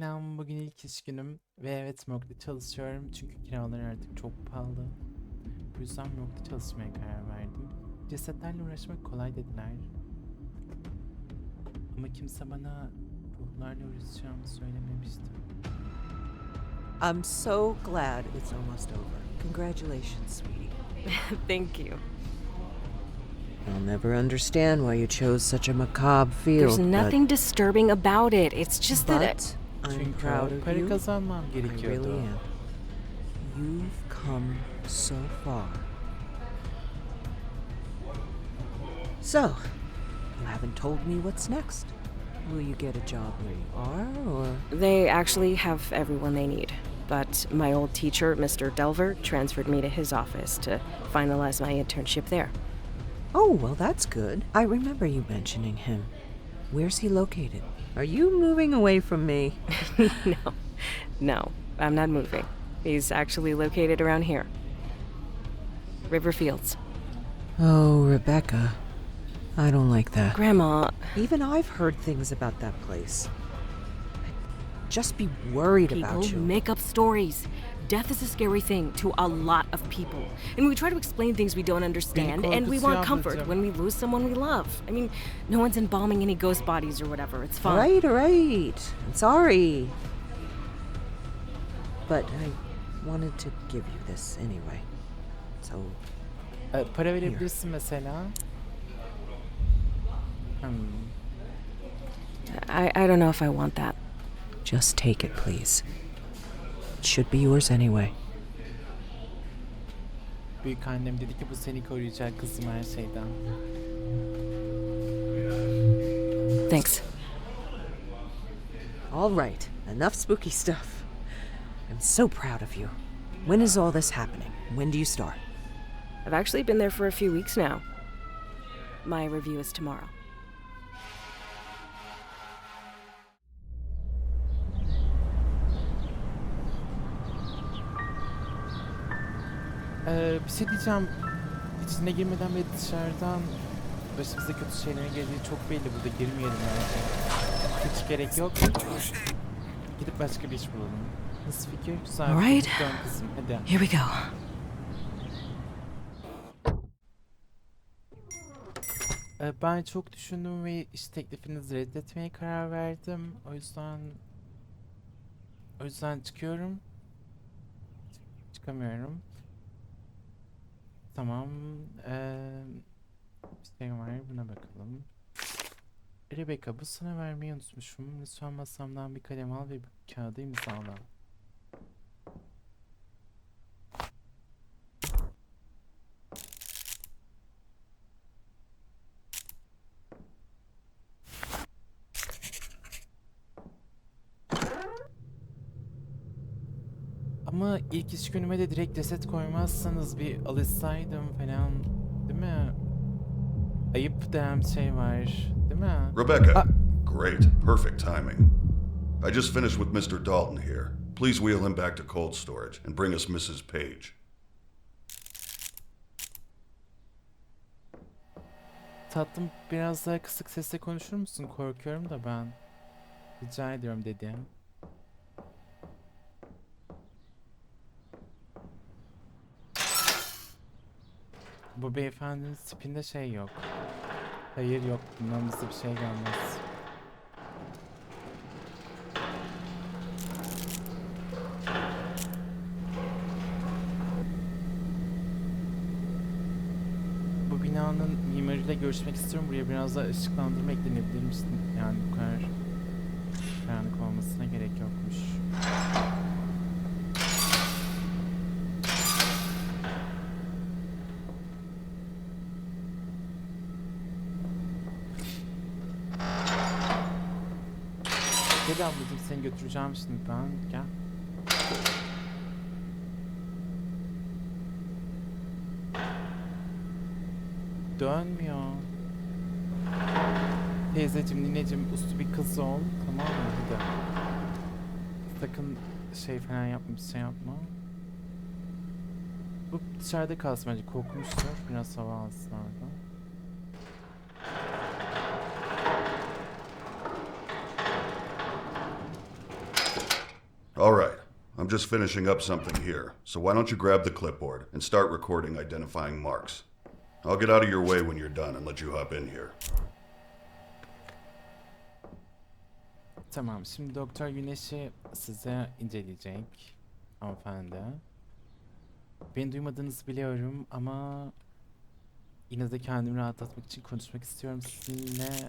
Selam, bugün ilk iş günüm ve evet morgda çalışıyorum çünkü kiralar artık çok pahalı. Bu yüzden morgda çalışmaya karar verdim. Cesetlerle uğraşmak kolay dediler. Ama kimse bana ruhlarla uğraşacağımı söylememişti. I'm so glad it's almost over. Congratulations, sweetie. Thank you. I'll never understand why you chose such a macabre field. There's nothing disturbing about it. It's but, just that. but I'm proud of para you. kazanmam I really gerekiyordu. am. You've come so far. So, you haven't told me what's next. Will you get a job where you are, or They actually have everyone they need. But my old teacher, Mr. Delver, transferred me to his office to finalize my internship there. Oh, well, that's good. I remember you mentioning him. Where's he located? Are you moving away from me? no, no, I'm not moving. He's actually located around here. Riverfields. Oh, Rebecca. I don't like that. Grandma, Even I've heard things about that place. I'd just be worried people about you. make up stories. Death is a scary thing to a lot of people. And we try to explain things we don't understand, and we want comfort when we lose someone we love. I mean, no one's embalming any ghost bodies or whatever. It's fine. Right, right. I'm sorry. But I wanted to give you this anyway. So, E, para verebilirsin mesela. Hmm. I, I don't know if I want that. just take it, please. It should be yours anyway. Büyük annem dedi ki bu seni koruyacak kızım her şeyden. Thanks. All right, enough spooky stuff. I'm so proud of you. When is all this happening? When do you start? I've actually been there for a few weeks now. My review is tomorrow. Ee, bir şey diyeceğim. İçine girmeden ve dışarıdan başımıza kötü şeylerin geldiği çok belli. Burada girmeyelim bence. Hiç gerek yok. Gidip başka bir iş bulalım. Nasıl fikir? Güzel. fikir. Dön kızım hadi. Here we go. Ee, ben çok düşündüm ve iş teklifinizi reddetmeye karar verdim. O yüzden... O yüzden çıkıyorum. Çık- Çıkamıyorum. Tamam. Ee, bir şey var. Buna bakalım. Rebecca bu sana vermeyi unutmuşum. Lütfen masamdan bir kalem al ve bir kağıdı imzala. Ama ilk iş günüme de direkt ceset koymazsanız bir alışsaydım falan. Değil mi? Ayıp denen şey var. Değil mi? Rebecca. Ah. Great. Perfect timing. I just finished with Mr. Dalton here. Please wheel him back to cold storage and bring us Mrs. Page. Tatlım biraz daha kısık sesle konuşur musun? Korkuyorum da ben. Rica ediyorum dedim. Bu beyefendinin tipinde şey yok. Hayır yok. Bundan bize bir şey gelmez. Bu binanın mimarıyla görüşmek istiyorum. Buraya biraz daha ışıklandırma eklenebilir misin? Yani bu kadar karanlık olmasına gerek yokmuş. Gel ablacığım seni götüreceğim şimdi ben. Gel. Dönmüyor. Teyzeciğim, nineciğim, uslu bir kız ol. Tamam mı? Hadi. Sakın şey falan yapma, bir şey yapma. Bu dışarıda kalsın bence. Kokmuştur. Biraz hava alsın orada. All right. I'm just finishing up something here, so why don't you grab the clipboard and start recording identifying marks? I'll get out of your way when you're done and let you hop in here. Tamam şimdi Doktor Güneş'i size inceleyecek hanımefendi. Beni duymadığınızı biliyorum ama yine de kendimi rahatlatmak için konuşmak istiyorum sizinle.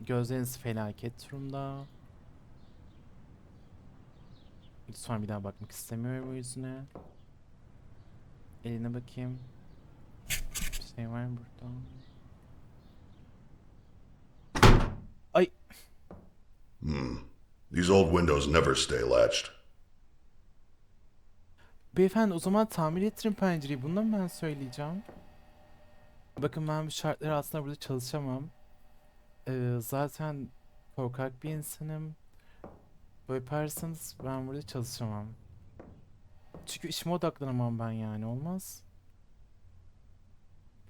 Gözleriniz felaket durumda. Lütfen bir daha bakmak istemiyorum o yüzüne. Eline bakayım. Bir şey var mı burada? Ay Hmm. These old windows never stay latched. Beyefendi o zaman tamir ettirin pencereyi. Bundan mı ben söyleyeceğim? Bakın ben bu şartlar altında burada çalışamam. Ee, zaten korkak bir insanım. Böyle yaparsanız ben burada çalışamam. Çünkü işime odaklanamam ben yani olmaz.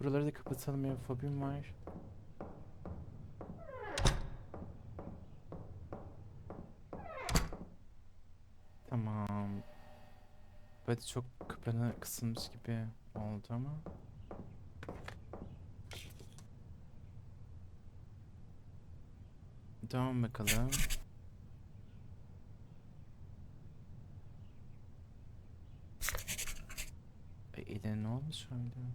Buraları da kapatalım ya fobim var. Tamam. Böyle çok kapana kısılmış gibi oldu ama. Devam bakalım. E, ne olmuş öyle?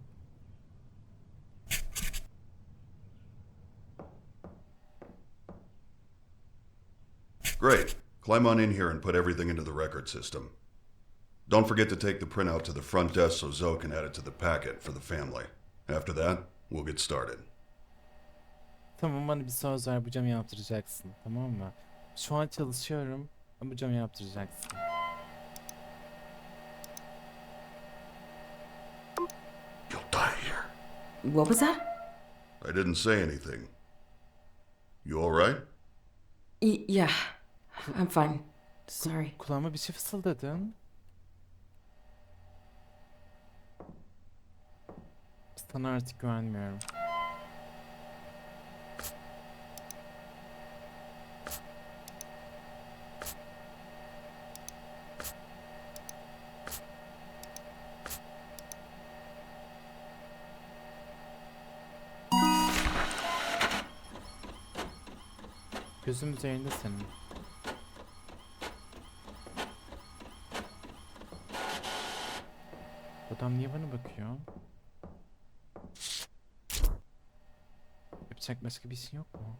Great. Climb on in here and put everything into the record system. Don't forget to take the printout to the front desk so Zoe can add it to the packet for the family. After that, we'll get started. Tamam bana bir söz ver bu camı yaptıracaksın tamam mı? Şu an çalışıyorum ama bu camı yaptıracaksın. What was that? I didn't say anything. You all right? Y- yeah, I'm fine. Sorry. Kulağıma bir şey fısıldadın. Sana artık güvenmiyorum. Gözüm üzerinde senin. Adam niye bana bakıyor? Yapacak başka bir şey yok mu?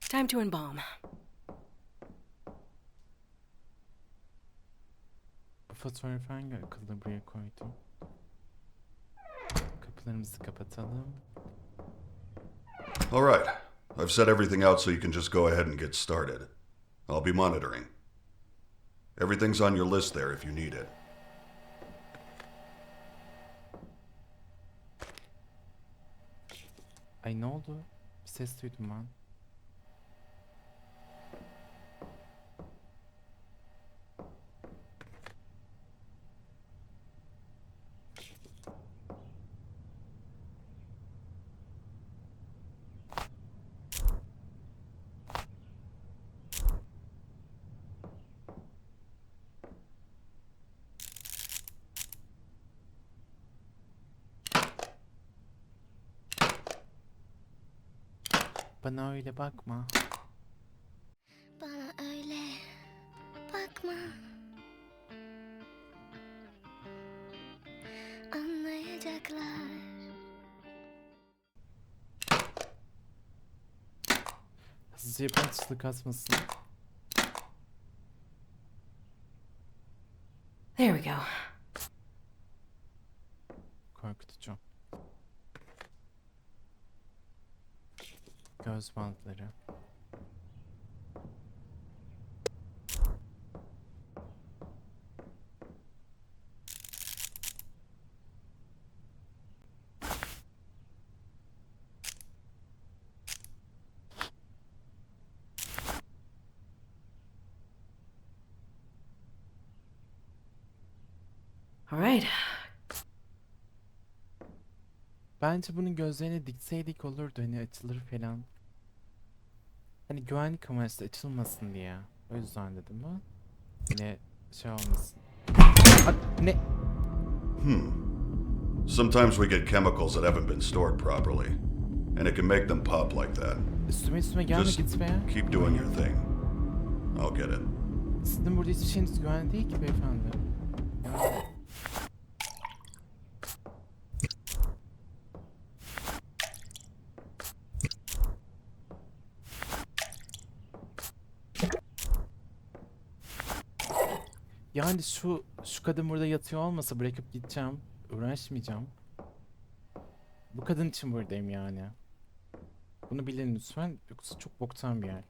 Time to embalm. Akıllı buraya koydum? Kapılarımızı kapatalım. All right. I've set everything out so you can just go ahead and get started. I'll be monitoring. Everything's on your list there if you need it. Ay ne oldu? Bir ses duydum ben. Bana öyle bakma. Bana öyle bakma Anlayacaklar Hızlıca yapın çığlık atmasın. cevapları. All right. Bence bunun gözlerine dikseydik olurdu hani açılır falan. Hani güvenlik amaçlı açılmasın diye. O yüzden dedim ha. Yine şey olmasın. Aa, ne? Sometimes we get chemicals that haven't been stored properly, and it can make them pop like that. Üstüme üstüme gelme Just gitme ya. keep doing your thing. I'll get it. Sizin burada hiçbir şeyiniz güvenli değil ki beyefendi. Ya. Yani şu şu kadın burada yatıyor olmasa bırakıp gideceğim. Uğraşmayacağım. Bu kadın için buradayım yani. Bunu bilin lütfen. Yoksa çok boktan bir yer.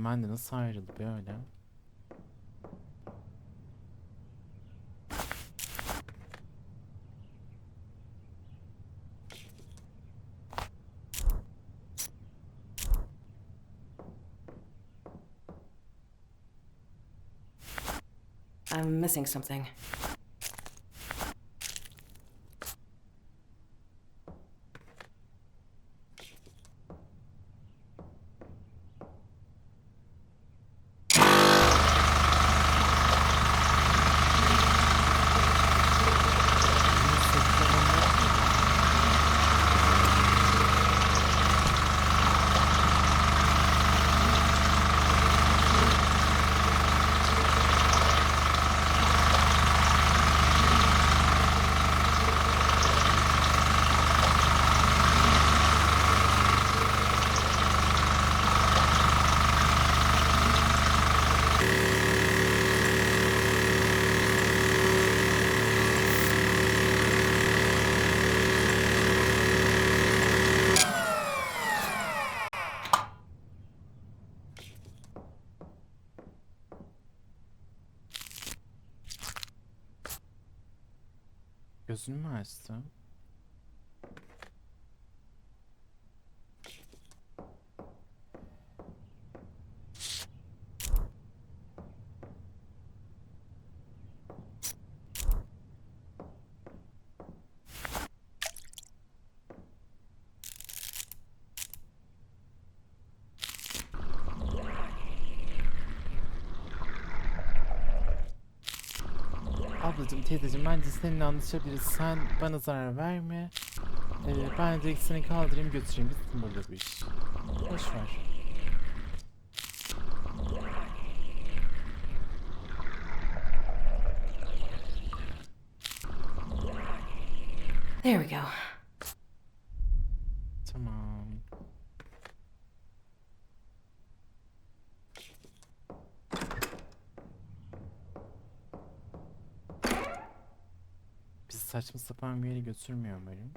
Hemen de nasıl ayrıldı böyle? I'm missing something. Gözünü mü açtı? Teyzeciğim bence seninle anlaşabiliriz. Sen bana zarar verme. Ee, ben direkt seni kaldırayım götüreyim. Bitsin burada bu iş. Boş ver. There we go. Tamam. Bizi saçma sapan bir yere götürmüyor umarım.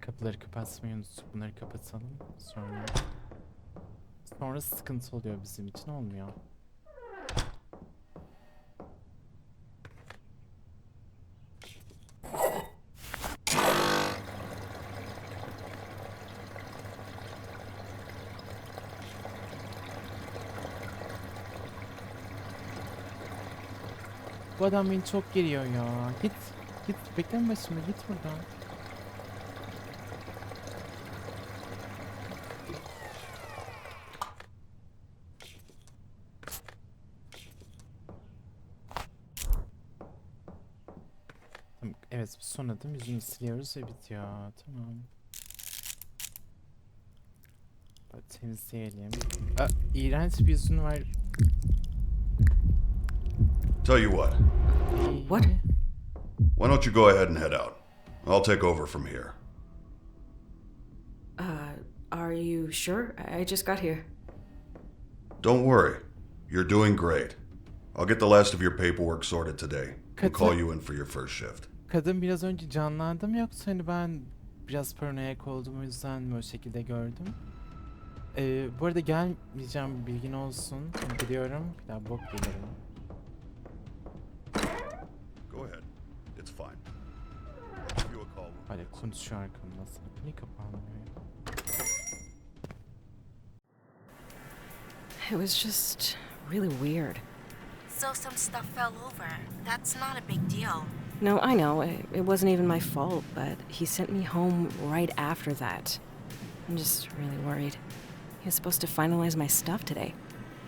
Kapıları kapatmayı unuttuk. Bunları kapatalım. Sonra... Sonra sıkıntı oluyor bizim için. Olmuyor. Bu adam beni çok geriyor ya. Git. Git. Bekleme başımda. Git buradan. Tamam, Evet son adım yüzünü siliyoruz ve bitiyor. Tamam. Temizleyelim. Aa, iğrenç bir yüzün var. Tell you what, What? Why don't you go ahead and head out? I'll take over from here. Uh, are you sure? I just got here. Don't worry. You're doing great. I'll get the last of your paperwork sorted today and call you in for your first shift. Kadın biraz önce canlandı mı yoksa hani ben biraz paranoyak oldum o yüzden mi o şekilde gördüm? Ee, bu arada gelmeyeceğim bilgin olsun. Biliyorum. Bir daha bok gelirim. It's fine. I'll give you a call. Hala konuşuyor arkamda. Niye kapanmıyor ya? It was just really weird. So some stuff fell over. That's not a big deal. No, I know, it, it wasn't even my fault, but he sent me home right after that. I'm just really worried. He was supposed to finalize my stuff today.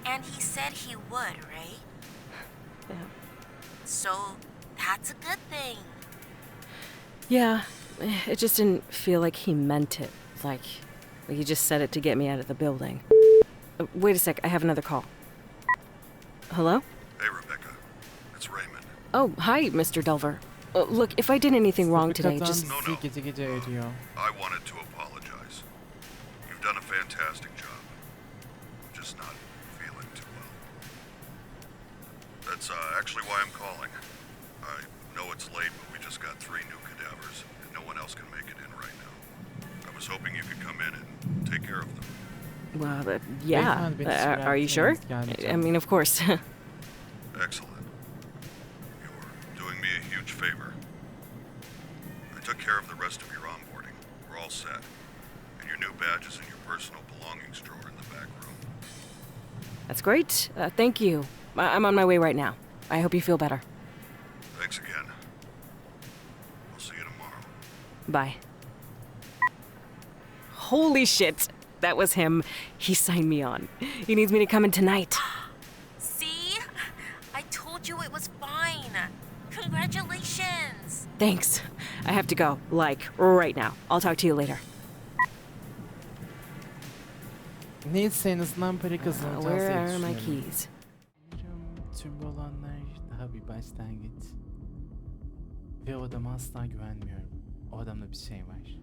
And he said he would, right? Yeah. So that's a good thing. Yeah, it just didn't feel like he meant it. Like, like he just said it to get me out of the building. Uh, wait a sec, I have another call. Hello? Hey, Rebecca. It's Raymond. Oh, hi, Mr. Delver. Uh, look, if I did anything wrong today, Kadın just. bizi No, no. gece gece arıyor. I wanted to apologize. Well, uh, yeah. Uh, are you sure? I mean, of course. Excellent. You're doing me a huge favor. I took care of the rest of your onboarding. We're all set. And your new badge is in your personal belongings drawer in the back room. That's great. Uh, thank you. I- I'm on my way right now. I hope you feel better. Thanks again. We'll see you tomorrow. Bye. Holy shit. That was him. He signed me on. He needs me to come in tonight. See? I told you it was fine. Congratulations. Thanks. I have to go. Like, right now. I'll talk to you later. Neyse en azından para Uh, where are my keys? Tüm bu olanlar daha bir başlangıç. Ve o adama asla güvenmiyorum. O adamda bir şey var.